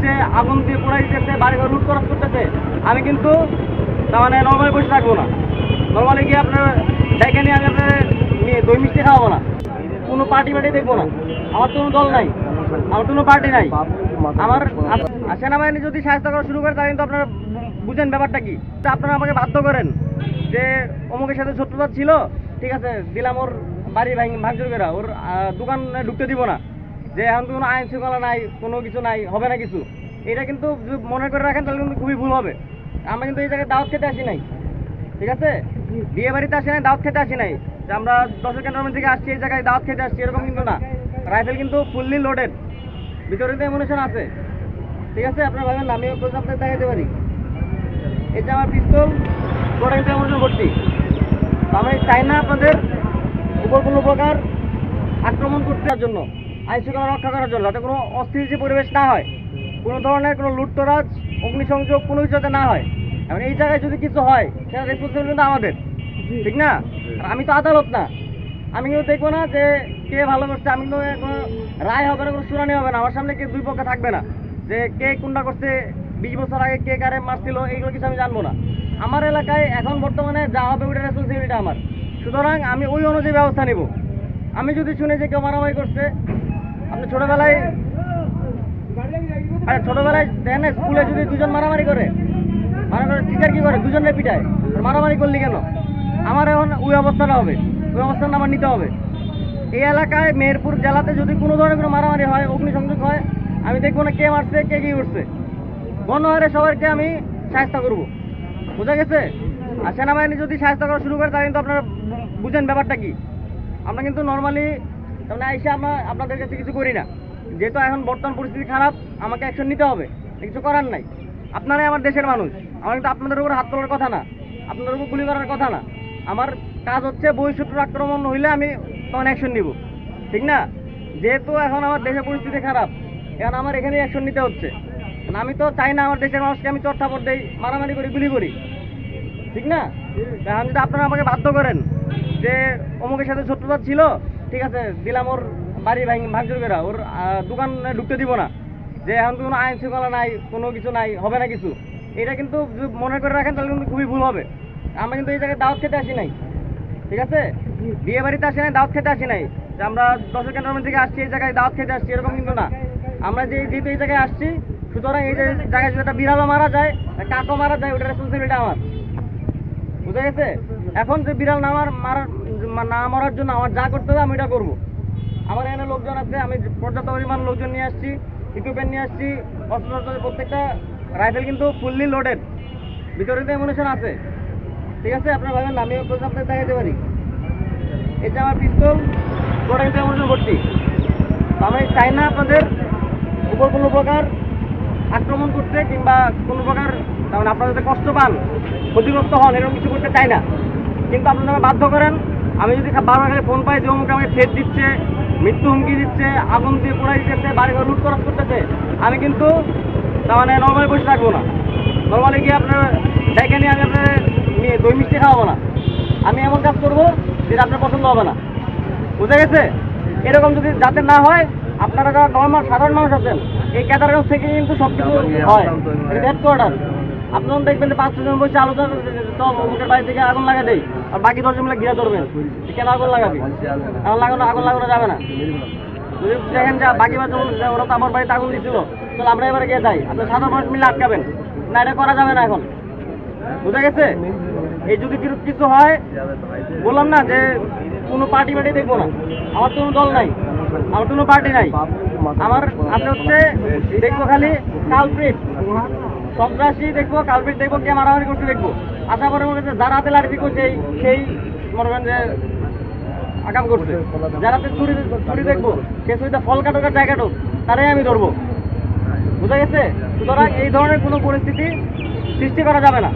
দিচ্ছে আগুন দিয়ে পোড়াই দিতেছে বাড়ি ঘর লুট খরচ করতেছে। আমি কিন্তু তার মানে নর্মালি বসে থাকব না। নর্মালি গিয়ে আপনার ডেকে নিয়ে আমি আপনার দই মিষ্টি খাওয়াবো না। কোনো পার্টি পার্টি দেখব না। আমার কোনো দল নাই। আমার কোনো পার্টি নাই। আমার সেনাবাহিনী যদি সাহায্য করা শুরু করে, তাহলে কিন্তু আপনারা বুঝেন ব্যাপারটা কি? আপনারা আমাকে বাধ্য করেন যে অমুকের সাথে শত্রুতা ছিল, ঠিক আছে, দিলাম ওর বাড়ি ভাঙ- ভাঙচুর করে, ওর দোকানে ঢুকতে দিব না। যে এখন তো কোনো আইন শৃঙ্খলা নাই, কোনো কিছু নাই, হবে না কিছু। এটা কিন্তু যদি মনে করে রাখেন, তাহলে কিন্তু খুবই ভুল হবে। আমরা কিন্তু এই জায়গায় দাওয়াত খেতে আসি নাই। ঠিক আছে? বিয়ে বাড়িতে আসি নাই, দাওয়াত খেতে আসি নাই। যে আমরা দশের ক্যান্টনমেন্ট থেকে আসছি, এই জায়গায় দাওয়াত খেতে আসছি, এরকম কিন্তু না। রাইফেল কিন্তু ফুললি লোডেড ভিতরে তো এমুনেশন আছে। ঠিক আছে? আপনার ভাবেন আমি আপনাকে দেখাতে পারি। যে আমার পিস্তল ওটা কিন্তু ভর্তি। আমি চাই না আপনাদের উপর কোনো প্রকার আক্রমণ করতে জন্য। আইন শৃঙ্খলা রক্ষা করার জন্য যাতে কোনো অস্থির যে পরিবেশ না হয়, কোনো ধরনের কোনো লুটতরাজ, অগ্নিসংযোগ, কোনো কিছু যাতে না হয়। এখন এই জায়গায় যদি কিছু হয়, সেটা রেসপন্সিবিলিটি কিন্তু আমাদের। ঠিক না? আমি তো আদালত না। আমি কিন্তু দেখব না যে কে ভালো করছে আমি কিন্তু কোনো রায় হবে না, কোনো শুনানি হবে না। আমার সামনে কে দুই পক্ষে থাকবে না। যে কে কোনটা করছে, বিশ বছর আগে কে কারে মারছিল, এইগুলো কিছু আমি জানব না। আমার এলাকায় এখন বর্তমানে যা হবে ওইটা রেসপন্সিবিলিটি আমার। সুতরাং আমি ওই অনুযায়ী ব্যবস্থা নিব। আমি যদি শুনে যে কেউ মারামারি করছে আপনি ছোটবেলায় আরে ছোটবেলায় দেখেন স্কুলে যদি দুজন মারামারি করে, মারামারি টিচার কি করে? দুজনের পিটায়। মারামারি করলি কেন? আমার এখন ওই অবস্থাটা হবে। ওই অবস্থাটা আমার নিতে হবে। এই এলাকায় মেহেরপুর জেলাতে যদি কোনো ধরনের কোনো মারামারি হয়, অগ্নিসংযোগ হয়, আমি দেখব না কে মারছে, কে কি করছে গণহারে সবাইকে আমি সাহায্য করব। বোঝা গেছে? আর সেনাবাহিনী যদি সাহায্য করা শুরু করে, তাহলে কিন্তু আপনারা বুঝেন ব্যাপারটা কি। আমরা কিন্তু নর্মালি মানে এসে আমরা আপনাদের কাছে কিছু করি না। যেহেতু এখন বর্তমান পরিস্থিতি খারাপ, আমাকে অ্যাকশন নিতে হবে। কিছু করার নাই। আপনারাই আমার দেশের মানুষ। আমার কিন্তু আপনাদের উপর হাত তোলার কথা না। আপনাদের উপর গুলি করার কথা না। আমার কাজ হচ্ছে বহিঃশত্রু আক্রমণ হইলে আমি তখন অ্যাকশন নিব। ঠিক না? যেহেতু এখন আমার দেশের পরিস্থিতি খারাপ, এখন আমার এখানে অ্যাকশন নিতে হচ্ছে। আমি তো চাই না আমার দেশের মানুষকে আমি চর্চাপট দেই, মারামারি করি, গুলি করি। ঠিক না? এখন যদি আপনারা আমাকে বাধ্য করেন যে অমুকের সাথে শত্রুতা ছিল ঠিক আছে, দিলাম ওর বাড়ি ভাঙ ভাঙচুর করে। ওর দোকানে ঢুকতে দিব না। যে এখন তো কোনো আইন শৃঙ্খলা নাই, কোনো কিছু নাই, হবে না কিছু। এটা কিন্তু মনে করে রাখেন, তাহলে কিন্তু খুবই ভুল হবে। আমরা কিন্তু এই জায়গায় দাওয়াত খেতে আসি নাই। ঠিক আছে? বিয়ে বাড়িতে আসি নাই, দাওয়াত খেতে আসি নাই। যে আমরা দশের ক্যান্টনমেন্ট থেকে আসছি, এই জায়গায় দাওয়াত খেতে আসছি, এরকম কিন্তু না। আমরা যে যেহেতু এই জায়গায় আসছি, সুতরাং এই জায়গায় যদি একটা বিড়ালও মারা যায় কাকও মারা যায়, ওটা রেসপন্সিবিলিটি আমার। বুঝা গেছে? এখন যে বিড়াল নামার মারার না মারার জন্য আমার যা করতে হবে আমি এটা করব। আমার এখানে লোকজন আছে, আমি পর্যাপ্ত পরিমাণ লোকজন নিয়ে আসছি ইকুইপমেন্ট নিয়ে আসছি অস্ত্র প্রত্যেকটা রাইফেল কিন্তু ফুললি লোডেড ভিতরে তো এমুনেশন আছে। ঠিক আছে, আপনার ভাবেন আমি আপনাকে দেখাতে পারি। এটা আমার পিস্তল ওটা কিন্তু এমুনেশন ভর্তি। আমি চাই না আপনাদের উপর কোনো প্রকার আক্রমণ করতে কিংবা কোনো প্রকার, তার মানে আপনারা যাতে কষ্ট পান, ক্ষতিগ্রস্ত হন, এরকম কিছু করতে চাই না। কিন্তু আপনারা বাধ্য করেন আমি যদি বারবার খালি ফোন পাই যে আমাকে থ্রেট দিচ্ছে, মৃত্যু হুমকি দিচ্ছে, আগুন দিয়ে পোড়াই দিতেছে, বাড়ি ঘর লুট খরচ করতেছে, আমি কিন্তু তার মানে নর্মালি বসে থাকব না। নর্মালি গিয়ে আপনার ডেকে নিয়ে আমি আপনার দই মিষ্টি খাওয়াবো না। আমি এমন কাজ করব যেটা আপনার পছন্দ হবে না। বুঝে গেছে? এরকম যদি যাতে না হয়, আপনারা যারা নর্মাল সাধারণ মানুষ আছেন, এই ক্যাটার ক্যাটারগঞ্জ থেকে কিন্তু সব কিছু হয় হেডকোয়ার্টার আপনারা দেখবেন যে পাঁচশো জন বসে আলোচনা বাড়ি থেকে আগুন লাগা দেই। আর বাকি দশজন মিলে ঘিরে ধরবেন। কেন আগুন লাগাবি? আগুন লাগানো আগুন লাগানো যাবে না। দেখেন যে বাকি ওরা তো আমার বাড়িতে আগুন দিছিল চল আমরা এবারে গিয়ে যাই। আপনি সাধারণ মানুষ মিলে আটকাবেন। না, এটা করা যাবে না এখন। বুঝা গেছে? এই যদি কিছু কিছু হয়, বললাম না যে কোনো পার্টি পার্টি দেখব না। আমার কোনো দল নাই। আমার কোনো পার্টি নাই। আমার আপনি হচ্ছে, দেখব খালি কালপ্রিট সন্ত্রাসী দেখব কালপ্রিট দেখব, কে মারামারি করতে দেখব। আশা করে মনে যারা হাতে লাঠি করছে, সেই সেই মনে যে আকাম করছে। যারা ছুরি চুরি দেখব সে ছুরিতে ফল কাটুক আর জায়গা কাটুক, তারাই আমি ধরবো। বুঝা গেছে? সুতরাং এই ধরনের কোনো পরিস্থিতি সৃষ্টি করা যাবে না।